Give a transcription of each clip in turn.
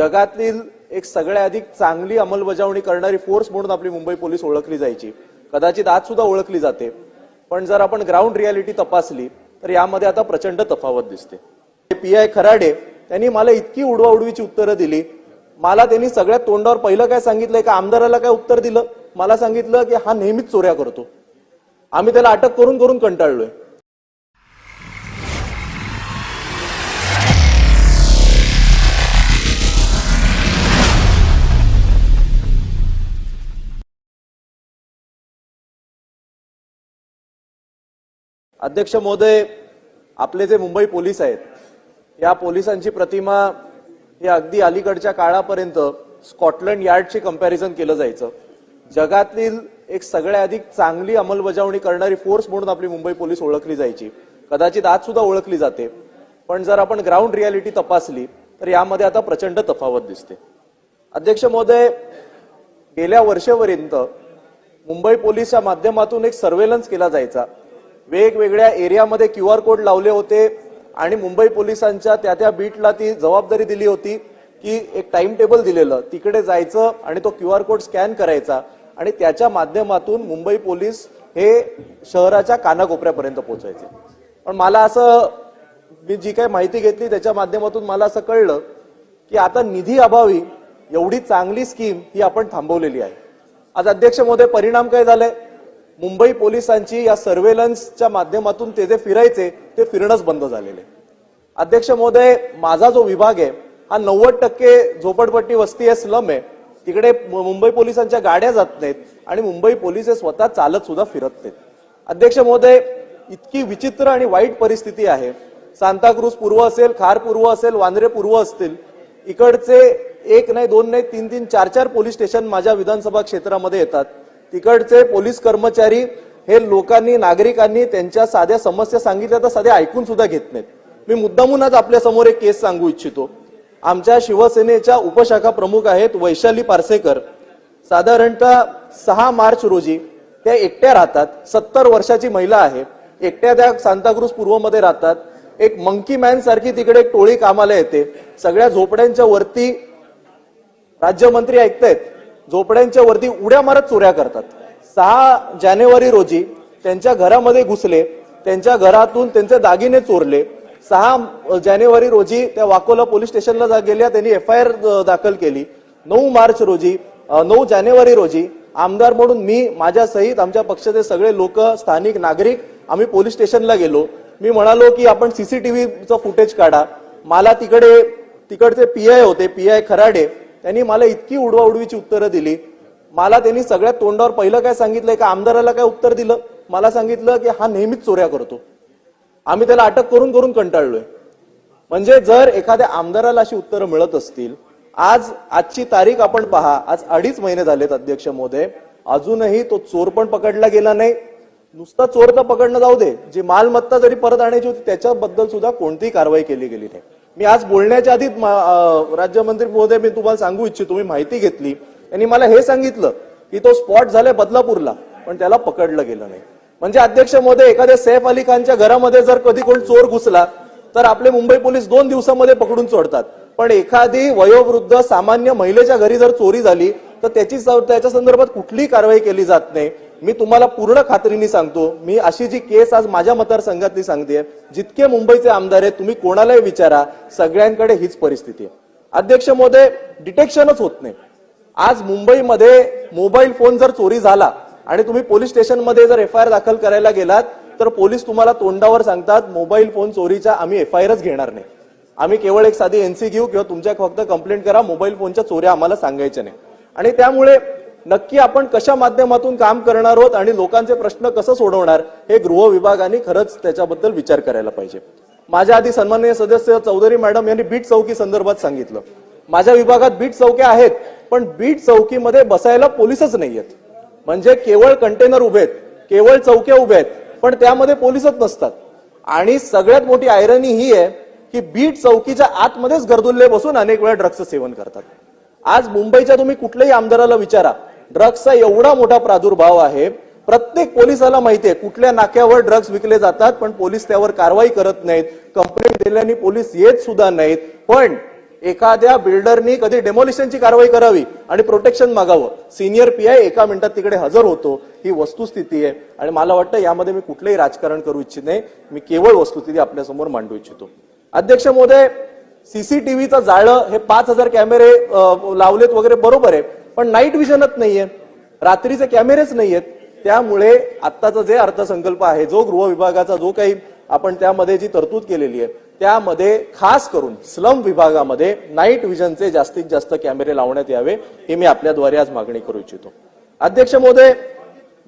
जगातील एक सगळ्या अधिक चांगली अंमलबजावणी करणारी फोर्स म्हणून आपली मुंबई पोलीस ओळखली जायची. कदाचित आज सुद्धा ओळखली जाते. पण जर आपण ग्राउंड रियालिटी तपासली तर यामध्ये आता प्रचंड तफावत दिसते. पी आय खराडे त्यांनी मला इतकी उडवाउडवीची उत्तरं दिली. मला त्यांनी सगळ्यात तोंडावर पहिलं काय सांगितलं का? आमदाराला काय उत्तर दिलं? मला सांगितलं की हा नेहमीच चोऱ्या करतो. आम्ही त्याला अटक करून करून कंटाळलोय. अध्यक्ष महोदय आपले जे मुंबई पोलीस आहेत या पोलिसांची प्रतिमा ही अगदी अलीकडच्या काळापर्यंत स्कॉटलंड यार्डची कंपॅरिझन केलं जायचं. जगातील एक सगळ्या अधिक चांगली अंमलबजावणी करणारी फोर्स म्हणून आपली मुंबई पोलीस ओळखली जायची. कदाचित आज सुद्धा ओळखली जाते. पण जर आपण ग्राउंड रियालिटी तपासली तर यामध्ये आता प्रचंड तफावत दिसते. अध्यक्ष महोदय गेल्या वर्षेपर्यंत मुंबई पोलीसच्या माध्यमातून एक सर्वेलन्स केला जायचा. वेगवेगळ्या एरियामध्ये क्यू आर कोड लावले होते आणि मुंबई पोलिसांच्या त्या त्या बीटला ती जबाबदारी दिली होती की एक टाइम टेबल दिलेलं तिकडे जायचं आणि तो क्यू आर कोड स्कॅन करायचा आणि त्याच्या माध्यमातून मुंबई पोलीस हे शहराच्या कानाकोपऱ्यापर्यंत पोहोचायचे. पण मला असं मी जी काही माहिती घेतली त्याच्या माध्यमातून मला असं कळलं की आता निधी अभावी एवढी चांगली स्कीम ही आपण थांबवलेली आहे. आज अध्यक्ष मोदय परिणाम काय झालाय मुंबई पोलिसांची या सर्वेलन्सच्या माध्यमातून ते जे फिरायचे ते फिरणंच बंद झालेले. अध्यक्ष महोदय माझा जो विभाग आहे हा नव्वद टक्के झोपडपट्टी वस्ती आहे स्लम आहे. तिकडे मुंबई पोलिसांच्या गाड्या जात नाहीत आणि मुंबई पोलीस हे स्वतः चालत सुद्धा फिरत नाहीत. अध्यक्ष महोदय इतकी विचित्र आणि वाईट परिस्थिती आहे. सांताक्रूज पूर्व असेल खार पूर्व असेल वांद्रे पूर्व असतील इकडचे एक नाही दोन नाही तीन तीन चार चार पोलीस स्टेशन माझ्या विधानसभा क्षेत्रामध्ये येतात. तिकडचे पोलीस कर्मचारी हे लोकांनी नागरिकांनी त्यांच्या साध्या समस्या सांगितल्या तर साध्या ऐकून सुद्धा घेत नाहीत. मी मुद्दामून आज आपल्यासमोर एक केस सांगू इच्छितो. आमच्या शिवसेनेच्या उपशाखा प्रमुख आहेत वैशाली पारसेकर. साधारणतः सहा मार्च रोजी त्या एकट्या राहतात. सत्तर वर्षाची महिला आहे. एकट्या त्या सांताक्रूज पूर्वमध्ये राहतात. एक मंकी मॅन सारखी तिकडे एक टोळी कामाला येते. सगळ्या झोपड्यांच्या वरती राज्यमंत्री ऐकतायत. झोपड्यांच्या वरती उड्या मारत चोऱ्या करतात. सहा जानेवारी रोजी त्यांच्या घरामध्ये घुसले त्यांच्या घरातून त्यांचे दागिने चोरले. सहा जानेवारी रोजी त्या वाकोला पोलीस स्टेशनला गेल्या त्यांनी एफ आय आर दाखल केली. नऊ मार्च रोजी नऊ जानेवारी रोजी आमदार म्हणून मी माझ्या सहित आमच्या पक्षाचे सगळे लोक स्थानिक नागरिक आम्ही पोलीस स्टेशनला गेलो. मी म्हणालो की आपण सीसीटीव्हीचं फुटेज काढा. मला तिकडे तिकडचे पी आय होते पी आय खराडे. त्यांनी मला इतकी उडवाउडवीची उत्तरं दिली. मला त्यांनी सगळ्यात तोंडावर पहिलं काय सांगितलंय का आमदाराला काय उत्तर दिलं? मला सांगितलं की हा नेहमीच चोऱ्या करतो. आम्ही त्याला अटक करून करून कंटाळलोय. म्हणजे जर एखाद्या आमदाराला अशी उत्तरं मिळत असतील आज आजची तारीख आपण पहा आज अडीच महिने झालेत अध्यक्ष महोदय. अजूनही तो चोर पण पकडला गेला नाही. नुसता चोर तर पकडणं जाऊ दे. जी मालमत्ता जरी परत आणायची होती त्याच्याबद्दल सुद्धा कोणतीही कारवाई केली गेली नाही. मी आज बोलण्याच्या आधी राज्यमंत्री महोदय मी तुम्हाला सांगू इच्छितो मी माहिती घेतली. त्यांनी मला हे सांगितलं की तो स्पॉट झालाय बदलापूरला पण त्याला पकडलं गेलं नाही. म्हणजे अध्यक्ष महोदय एखाद्या सैफ अली खानच्या घरामध्ये जर कधी कोण चोर घुसला तर आपले मुंबई पोलीस दोन दिवसामध्ये पकडून सोडतात. पण एखादी वयोवृद्ध सामान्य महिलेच्या घरी जर चोरी झाली तर त्याची त्याच्या संदर्भात कुठलीही कारवाई केली जात नाही. मी तुम्हाला पूर्ण खात्रीने सांगतो मी अशी जी केस आज माझ्या मतदारसंघातली सांगते जितके मुंबईचे आमदार आहेत तुम्ही कोणालाही विचारा सगळ्यांकडे हीच परिस्थिती आहे. अध्यक्ष महोदय डिटेक्शनच होत नाही. आज मुंबईमध्ये मोबाईल फोन जर चोरी झाला आणि तुम्ही पोलीस स्टेशनमध्ये जर एफ आय आर दाखल करायला गेलात तर पोलीस तुम्हाला तोंडावर सांगतात मोबाईल फोन चोरीच्या आम्ही एफ आय आरच घेणार नाही. आम्ही केवळ एक साधी एनसी घेऊ किंवा तुमच्या फक्त कंप्लेंट करा मोबाईल फोनच्या चोऱ्या आम्हाला सांगायच्या नाही. आणि त्यामुळे नक्की आपण कशा माध्यमातून काम करणार आहोत आणि लोकांचे प्रश्न कसं सोडवणार हे गृह विभागाने खरंच त्याच्याबद्दल विचार करायला पाहिजे. माझ्या आधी सन्माननीय सदस्य चौधरी मॅडम यांनी बीट चौकी संदर्भात सांगितलं. माझ्या विभागात बीट चौक्या आहेत पण बीट चौकीमध्ये बसायला पोलीसच नाहीयेत. म्हणजे केवळ कंटेनर उभे आहेत केवळ चौक्या उभ्या आहेत पण त्यामध्ये पोलीसच नसतात. आणि सगळ्यात मोठी आयरनी ही आहे की बीट चौकीच्या आतमध्येच गर्दुल्ले बसून अनेक वेळा ड्रग्जचं सेवन करतात. आज मुंबईच्या तुम्ही कुठल्याही आमदाराला विचारा ड्रग्सचा एवढा मोठा प्रादुर्भाव आहे प्रत्येक पोलिसाला माहितीये कुठल्या नाक्यावर ड्रग्ज विकले जातात पण पोलीस त्यावर कारवाई करत नाहीत कंप्लेंट दिल्याने पोलीस येत सुद्धा नाहीत. पण एखाद्या बिल्डरनी कधी डेमोलिशनची कारवाई करावी आणि प्रोटेक्शन मागावं? सिनियर पी आय एका मिनिटात तिकडे हजर होतो ही वस्तुस्थिती आहे. आणि मला वाटतं यामध्ये मी कुठलंही राजकारण करू इच्छित नाही मी केवळ वस्तुस्थिती आपल्यासमोर मांडू इच्छितो. अध्यक्ष महोदय सीसीटीव्हीचं जाळं हे पाच हजार कॅमेरे लावलेत वगैरे बरोबर आहे पण नाईट विजनच नाहीये. रात्रीचे कॅमेरेच नाहीयेत. त्यामुळे आत्ताचा जे अर्थसंकल्प आहे जो गृह विभागाचा जो काही आपण त्यामध्ये जी तरतूद केलेली आहे त्यामध्ये खास करून स्लम विभागामध्ये नाईट विजनचे जास्तीत जास्त कॅमेरे लावण्यात यावे ही मी आपल्याद्वारे आज मागणी करू इच्छितो. अध्यक्ष महोदय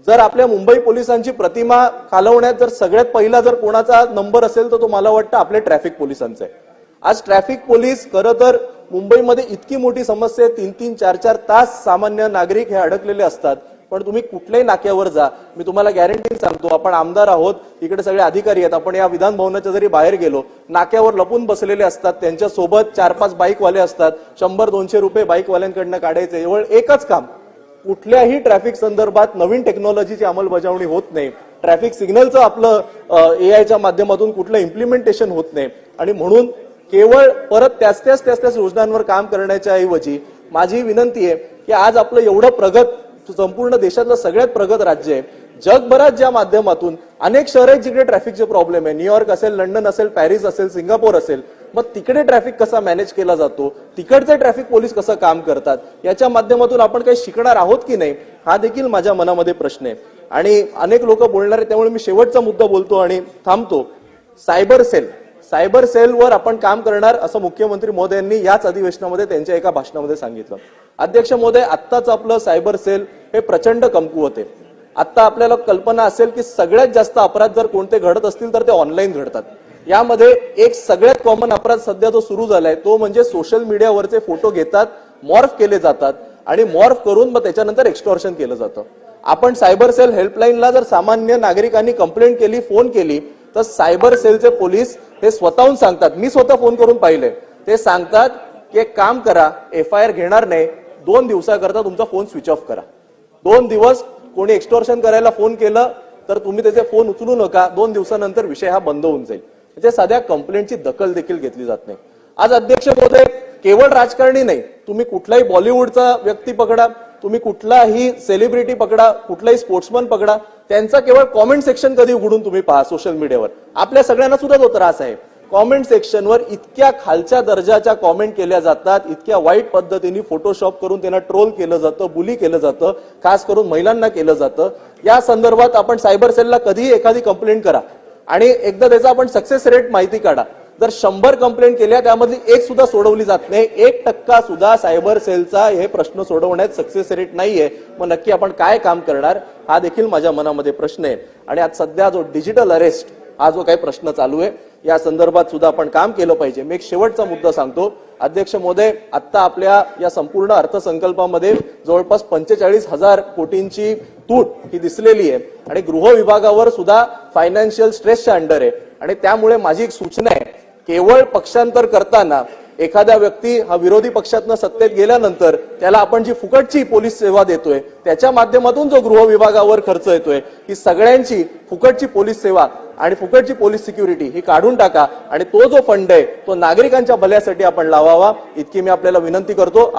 जर आपल्या मुंबई पोलिसांची प्रतिमा खालवण्यात जर सगळ्यात पहिला जर कोणाचा नंबर असेल तर तो मला वाटतं आपल्या ट्रॅफिक पोलिसांचा आहे. आज ट्रॅफिक पोलीस खरं तर मुंबईमध्ये इतकी मोठी समस्या आहे तीन तीन चार चार तास सामान्य नागरिक हे अडकलेले असतात. पण तुम्ही कुठल्याही नाक्यावर जा. मी तुम्हाला गॅरंटी सांगतो आपण आमदार आहोत इकडे सगळे अधिकारी आहेत आपण या विधान भवनाच्या जरी बाहेर गेलो नाक्यावर लपून बसलेले असतात त्यांच्यासोबत चार पाच बाईकवाले असतात शंभर दोनशे रुपये बाईकवाल्यांकडनं काढायचे एवढं एकच काम. कुठल्याही ट्रॅफिक संदर्भात नवीन टेक्नॉलॉजीची अंमलबजावणी होत नाही. ट्रॅफिक सिग्नलचं आपलं ए आयच्या माध्यमातून कुठलं इम्प्लिमेंटेशन होत नाही. आणि म्हणून केवळ परत त्याच त्याच त्याच त्याच योजनांवर काम करण्याच्या ऐवजी माझी विनंती आहे की आज आपलं एवढं प्रगत संपूर्ण देशातलं सगळ्यात प्रगत राज्य आहे. जगभरात ज्या माध्यमातून अनेक शहर आहेत जिकडे ट्रॅफिकचे प्रॉब्लेम आहे. न्यूयॉर्क असेल लंडन असेल पॅरिस असेल सिंगापूर असेल. मग तिकडे ट्रॅफिक कसा मॅनेज केला जातो? तिकडचे ट्रॅफिक पोलीस कसं काम करतात? याच्या माध्यमातून आपण काही शिकणार आहोत की नाही? हा देखील माझ्या मनामध्ये प्रश्न आहे. आणि अनेक लोक बोलणार त्यामुळे मी शेवटचा मुद्दा बोलतो आणि थांबतो. Cyber sale. सायबर सेलवर आपण काम करणार असं मुख्यमंत्री मोदयांनी याच अधिवेशनामध्ये त्यांच्या एका भाषणामध्ये सांगितलं. अध्यक्ष मोदी आत्ताच आपलं सायबर सेल हे प्रचंड कमकू होते. आत्ता आपल्याला कल्पना असेल की सगळ्यात जास्त अपराध जर कोणते घडत असतील तर ते ऑनलाईन घडतात. यामध्ये एक सगळ्यात कॉमन अपराध सध्या जो सुरू झालाय तो म्हणजे सोशल मीडियावरचे फोटो घेतात मॉर्फ केले जातात आणि मॉर्फ करून मग त्याच्यानंतर एक्स्टॉर्शन केलं जातं. आपण सायबर सेल हेल्पलाईनला जर सामान्य नागरिकांनी कंप्लेंट केली फोन केली तर सायबर सेलचे पोलीस हे स्वतःहून सांगतात. मी स्वतः फोन करून पाहिले. ते सांगतात की एक काम करा एफ आय आर घेणार नाही. दोन दिवसाकरता तुमचा फोन स्विच ऑफ करा. दोन दिवस कोणी एक्स्टॉर्शन करायला फोन केलं तर तुम्ही त्याचे फोन उचलू नका. दोन दिवसानंतर विषय हा बंद होऊन जाईल. म्हणजे साध्या कंप्लेंटची दखल देखील घेतली जात नाही. आज अध्यक्ष महोदय केवळ राजकारणी नाही तुम्ही कुठलाही बॉलिवूडचा व्यक्ती पकडा. तुम्ही कुठलाही सेलिब्रिटी पकडा कुठलाही स्पोर्ट्समन पकडा त्यांचा केवळ कॉमेंट सेक्शन कधी उघडून तुम्ही पहा सोशल मीडियावर आपल्या सगळ्यांना सुद्धा तो त्रास आहे. कॉमेंट सेक्शनवर इतक्या खालच्या दर्जाच्या कॉमेंट केल्या जातात इतक्या वाईट पद्धतीने फोटोशॉप करून त्यांना ट्रोल केलं जातं बुली केलं जातं खास करून महिलांना केलं जातं. या संदर्भात आपण सायबर सेलला कधीही एखादी कंप्लेंट करा. आणि एकदा त्याचा आपण सक्सेस रेट माहिती काढा. जर शंभर कंप्लेंट केल्या त्यामधली एक सुद्धा सोडवली जात नाही. एक टक्का सुद्धा सायबर सेलचा हे प्रश्न सोडवण्यात सक्सेस रेट नाहीये. मग नक्की आपण काय काम करणार? हा देखील माझ्या मनामध्ये प्रश्न आहे. आणि आज सध्या जो डिजिटल अरेस्ट हा जो काही प्रश्न चालू आहे या संदर्भात सुद्धा आपण काम केलं पाहिजे. मी एक शेवटचा मुद्दा सांगतो. अध्यक्ष मोदय आत्ता आपल्या या संपूर्ण अर्थसंकल्पामध्ये जवळपास पंचेचाळीस हजार कोटींची तूट ही दिसलेली आहे. आणि गृह विभागावर सुद्धा फायनान्शियल स्ट्रेसच्या अंडर आहे. आणि त्यामुळे माझी एक सूचना आहे केवळ पक्षांतर करताना एखादा व्यक्ती हा विरोधी पक्षातनं सत्तेत गेल्यानंतर त्याला आपण जी फुकटची पोलीस सेवा देतोय त्याच्या माध्यमातून जो गृह विभागावर खर्च येतोय ही सगळ्यांची फुकटची पोलीस सेवा आणि फुकटची पोलीस सिक्युरिटी ही काढून टाका आणि तो जो फंड आहे तो नागरिकांच्या भल्यासाठी आपण लावावा. इतकी मी आपल्याला विनंती करतो.